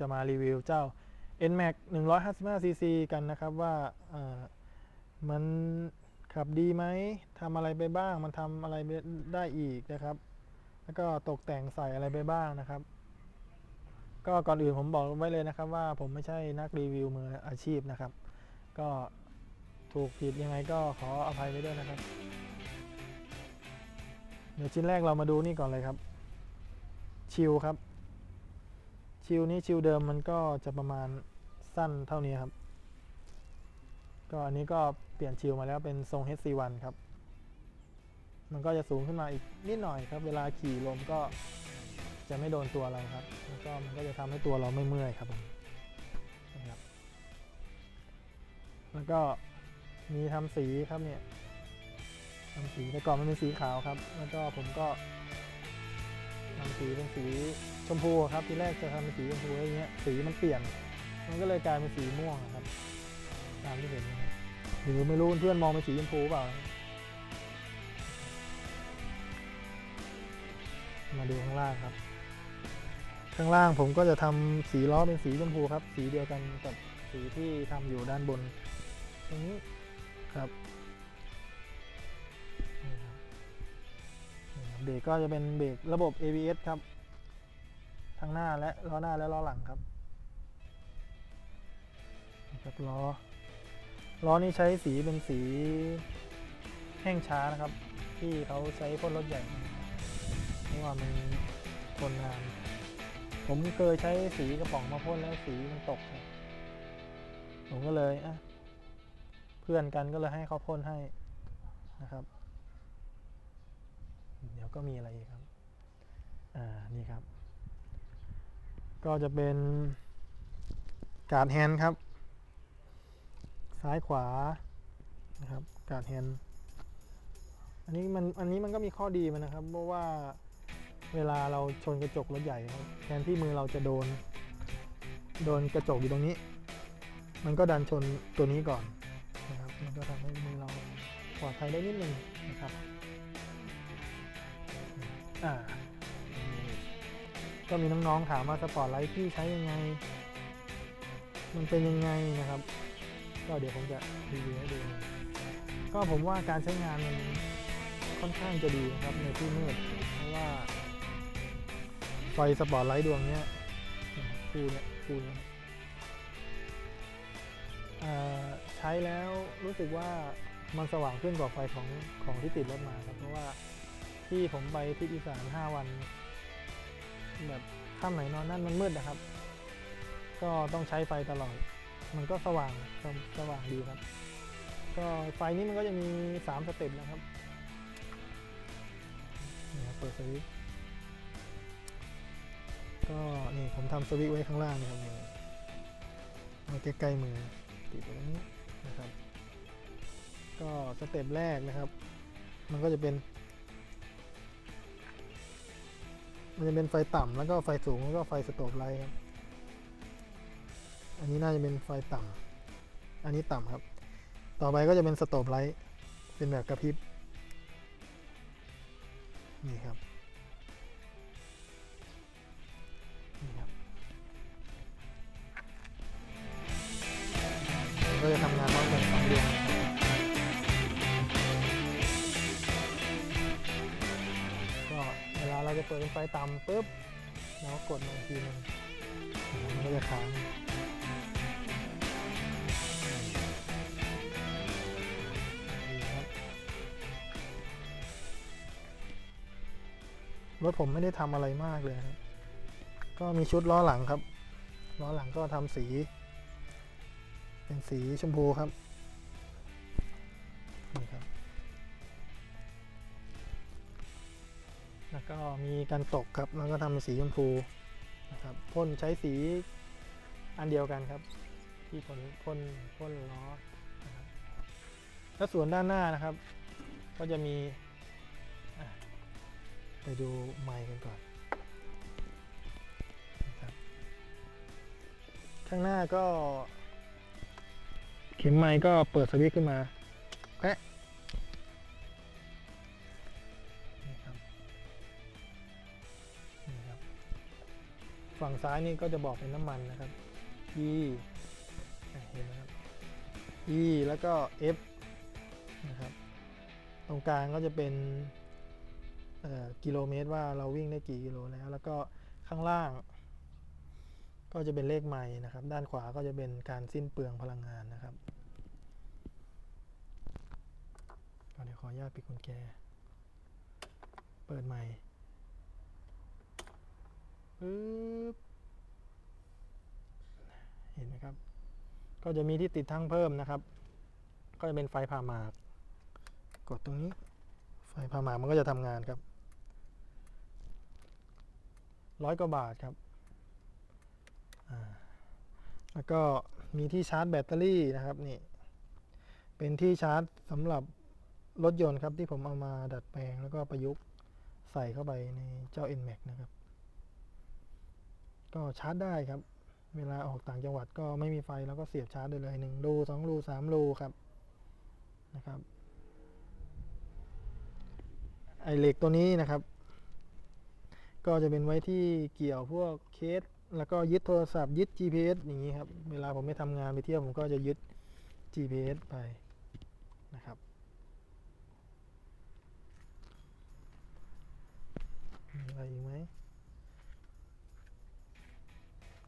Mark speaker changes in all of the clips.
Speaker 1: จะมารีวิวเจ้า NMAX 155cc กันนะครับว่ามันขับดีไหมทำอะไรไปบ้าง มันทำอะไรได้อีกนะครับ แล้วก็ตกแต่งใส่อะไรไปบ้างนะครับ ก็ก่อนอื่นผมบอกไว้เลยนะครับ ว่าผมไม่ใช่นักรีวิวมืออาชีพนะครับ ก็ถูกผิดยังไงก็ขออภัยไว้ด้วยนะครับ เดี๋ยวชิ้นแรกเรามาดูนี่ก่อนเลยครับ ชิลครับ ชิลนี้ชิลเดิมมันก็จะประมาณสั้นเท่านี้ครับ ก็อันนี้ก็เปลี่ยนชิลมาแล้วเป็นทรง HC1 ครับ มันก็จะสูงขึ้นมาอีกนิดหน่อยครับ เวลาขี่ลมก็จะไม่โดนตัวเราครับ แล้วก็มันก็จะทำให้ตัวเราไม่เมื่อยครับผมนะครับ แล้วก็มีทำสีครับเนี่ยทำสีแต่ก่อนมันเป็นสีขาวครับ แล้วก็ผมก็ทำสีเป็นสี มพูครับทีแรกจะทำเป็นสีชมพูอะไรเงี้ยสีมันเปลี่ยน มันก็เลยกลายเป็นสีม่วงครับตามที่เห็นนะครับหรือไม่รู้เพื่อนมองเป็นสีชมพูเปล่า มาดูข้างล่างครับ ข้างล่างผมก็จะทำสีล้อเป็นสีชมพูครับ สีเดียวกันกับสีที่ทำอยู่ด้านบนตรงนี้ครับนี่ครับนี่ครับเบรกก็จะเป็นเบรกระบบ ABS ครับ ทั้งหน้าและล้อหน้าและล้อหลังครับนี่ครับล้อล้อนี้ใช้สีเป็นสีแห้งช้านะครับ ที่เขาใช้พ่นรถใหญ่เพราะว่ามันทนนาน ผมเคยใช้สีกระป๋องมาพ่นแล้วสีมันตก ผมก็เลยอะเพื่อนกันก็เลยให้เขาพ่นให้นะครับ เดี๋ยวก็มีอะไรอีกครับ อ่า นี่ครับ ก็จะเป็นการ์ดแฮนด์ครับ ซ้ายขวานะครับการ์ดแฮนด์อันนี้มันอันนี้มันก็มีข้อดีมันนะครับ เพราะว่าเวลาเราชนกระจกรถใหญ่ครับแทนที่มือเราจะโดน โดนกระจกอยู่ตรงนี้ มันก็ดันชนตัวนี้ก่อนนะครับมันก็ทำให้มือเราปลอดภัยได้นิดนึงนะครับอ่า ก็มีน้องๆถามว่าสปอร์ตไลท์พี่ใช้ยังไง มันเป็นยังไงนะครับ ก็เดี๋ยวผมจะรีวิวให้ดู ก็ผมว่าการใช้งานมันค่อนข้างจะดีนะครับในที่มืดเพราะว่า ไฟสปอร์ตไลท์ดวงนี้คู่เนี้ยคู่เนี้ยใช้แล้วรู้สึกว่ามันสว่างขึ้นกว่าไฟของของที่ติดรถมาครับ เพราะว่าที่ผมไปที่อีสาน 5 วัน แบบค่ำไหนนอนนั่นมันมืดนะครับ ก็ต้องใช้ไฟตลอด มันก็สว่างสสว่างดีครับ ก็ไฟนี้มันก็จะมี 3 สเต็ปนะครับนี่ครับเปิดสวิตก็นี่ผมทำสวิตไว้ข้างล่างนะครับมือไว้ใกล้ๆมือติดตรงนี้นะครับ ก็สเต็ปแรกนะครับ มันก็จะเป็น มันจะเป็นไฟต่ำแล้วก็ไฟสูงแล้วก็ไฟสโตบไลท์ครับ อันนี้น่าจะเป็นไฟต่ำอันนี้ต่ำครับ ต่อไปก็จะเป็นสโตบไลท์เป็นแบบกระพริบ นี่ครับ นี่ครับ ก็จะทำงานพร้อมกันสองดวง จะเปิดเป็นไฟต่ำปุ๊บเราก็กดมาอีกทีหนึงมันก็จะค้างดีครับรถผมไม่ได้ทำอะไรมากเลยครับก็มีชุดล้อหลังครับ ล้อหลังก็ทำสี เป็นสีชมพูครับ มีการตกครับแล้วก็ทำเป็นสีชมพูนะครับพ่นใช้สีอันเดียวกันครับ ที่พ่นพ่นพ่นล้อนะครับแล้วส่วนด้านหน้านะครับ ก็จะมีไปดูไมค์กันก่อนนะครับข้างหน้าก็ เข็มไมค์ก็เปิดสวิตช์ขึ้นมาแคะ ฝั่งซ้ายนี่ก็จะบอกเป็นน้ำมันนะครับ E เห็นไหมครับ E แล้วก็ F นะครับ ตรงกลางก็จะเป็นกิโลเมตรว่าเราวิ่งได้กี่กิโลแล้ว แล้วก็ข้างล่าง ก็จะเป็นเลขไมล์นะครับ ด้านขวาก็จะเป็นการสิ้นเปลืองพลังงานนะครับเดี๋ยวขออนุญาตปิดกุญแจ เปิดใหม่ปึ๊บเห็ นไหมครับ ก็จะมีที่ติดทั้งเพิ่มนะครับ ก็จะเป็นไฟผ่าหมาก กดตรงนี้ ไฟผ่าหมากมันก็จะทำงานครับร้อยกว่าบาทครับแล้วก็มีที่ชาร์จแบตเตอรี่นะครับนี่ เป็นที่ชาร์จสำหรับรถยนต์ครับที่ผมเอามาดัดแปลงแล้วก็ประยุกต์ใส่เข้าไปในเจ้า NMAX นะครับ ก็ชาร์จได้ครับ เวลาออกต่างจังหวัดก็ไม่มีไฟแล้วก็เสียบชาร์จได้เลยหนึ่งรูสองรูสามรูครับนะครับ ไอเหล็กตัวนี้นะครับ ก็จะเป็นไว้ที่เกี่ยวพวกเคส แล้วก็ยึดโทรศัพท์ยึด GPS อย่างนี้ครับ เวลาผมไม่ทำงานไปเที่ยวผมก็จะยึด GPS ไปนะครับมีอะไรอีกไหม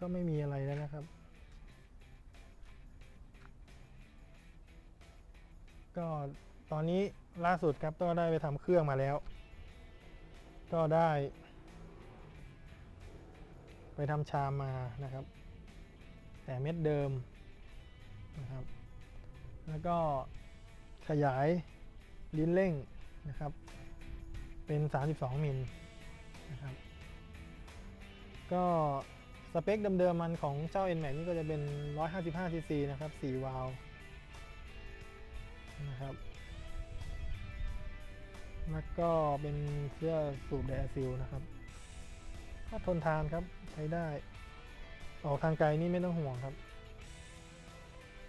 Speaker 1: ก็ไม่มีอะไรแล้วนะครับ ก็ตอนนี้ล่าสุดครับก็ได้ไปทำเครื่องมาแล้ว ก็ได้ ไปทำชามมานะครับ แต่เม็ดเดิมนะครับ แล้วก็ขยายลิ้นเร่งนะครับ เป็น 32 มิลนะครับ ก็ สเปคเดิมๆมันของเจ้า NMAX นี่ก็จะเป็น 155 cc นะครับ 4 วาล์วนะครับ แล้วก็เป็นเสื้อสูบไดอะซิลนะครับ ก็ทนทานครับใช้ได้ ออกทางไกลนี่ไม่ต้องห่วงครับ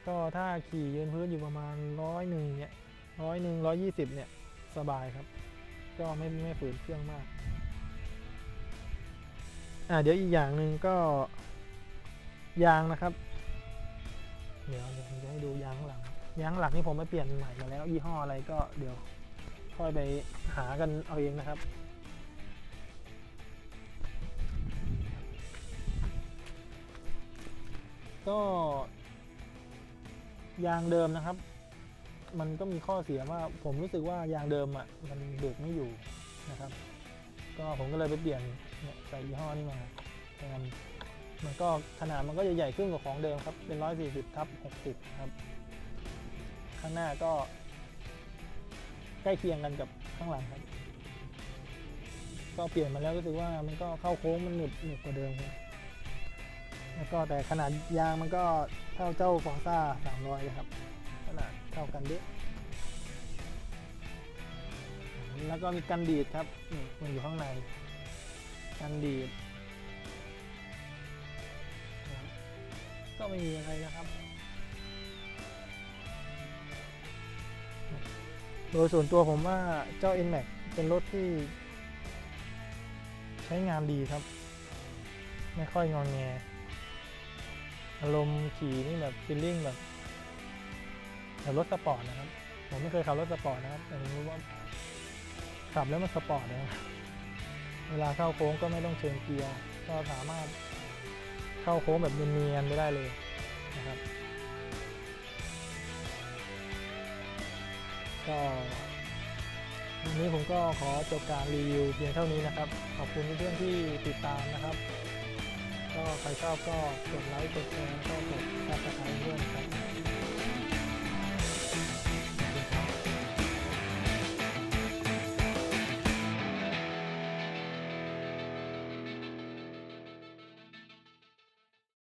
Speaker 1: ก็ถ้าขี่ยืนพื้นอยู่ประมาณร้อยหนึ่งเนี่ยร้อยหนึ่งร้อยยี่สิบเนี่ย สบายครับ ก็ไม่ไม่ฝืนเครื่องมาก อ่าเดี๋ยวอีกอย่างหนึ่งก็ยางนะครับ เดี๋ยวเดี๋ยวผมจะให้ดูยางหลัง ยางหลังนี่ผมไปเปลี่ยนใหม่มาแล้ว ยี่ห้ออะไรก็เดี๋ยวค่อยไปหากันเอาเองนะครับ ก็ ยางเดิมนะครับ มันก็มีข้อเสียว่าผมรู้สึกว่ายางเดิมอะมันเบรกไม่อยู่นะครับ ก็ผมก็เลยไปเปลี่ยน ใส่ยี่ห้อนี้มาแทนมันก็ขนาดมันก็จะใหญ่ขึ้นกว่าของเดิมครับ เป็น 140ทับ60 ครับ ข้างหน้าก็ใกล้เคียงกันกับข้างหลังครับ ก็เปลี่ยนมาแล้วรู้สึกว่ามันก็เข้าโค้งมันหนึบหนึบกว่าเดิมครับแล้วก็แต่ขนาดยางมันก็เท่าเจ้าฟอร์ซ่า300เลยครับ ขนาดเท่ากันด้แล้วก็มีกันดีดครับมันอยู่ข้างใน กันดีดก็ไม่มีอะไรนะครับ โดยส่วนตัวผมว่าเจ้า NMAX เป็นรถที่ ใช้งานดีครับ ไม่ค่อยงองแงอารมณ์ขี่นี่แบบฟีลลิ่งแบบแบบรถสปอร์ตนะครับ ผมไม่เคยขับรถสปอร์ตนะครับแต่ผมรู้ว่าขับแล้วมันสปอร์ตนะครับ เวลาเข้าโค้งก็ไม่ต้องเชิญเกียร์ก็สามารถเข้าโค้งแบบเนียนๆไปได้เลยนะครับ ก็วันนี้ผมก็ขอจบการรีวิวเพียงเท่านี้นะครับ ขอบคุณเพื่อนๆที่ติดตามนะครับ ก็ใครชอบก็กดไลค์กดแชร์ก็กดซับสไครต์ด้วยนะครับ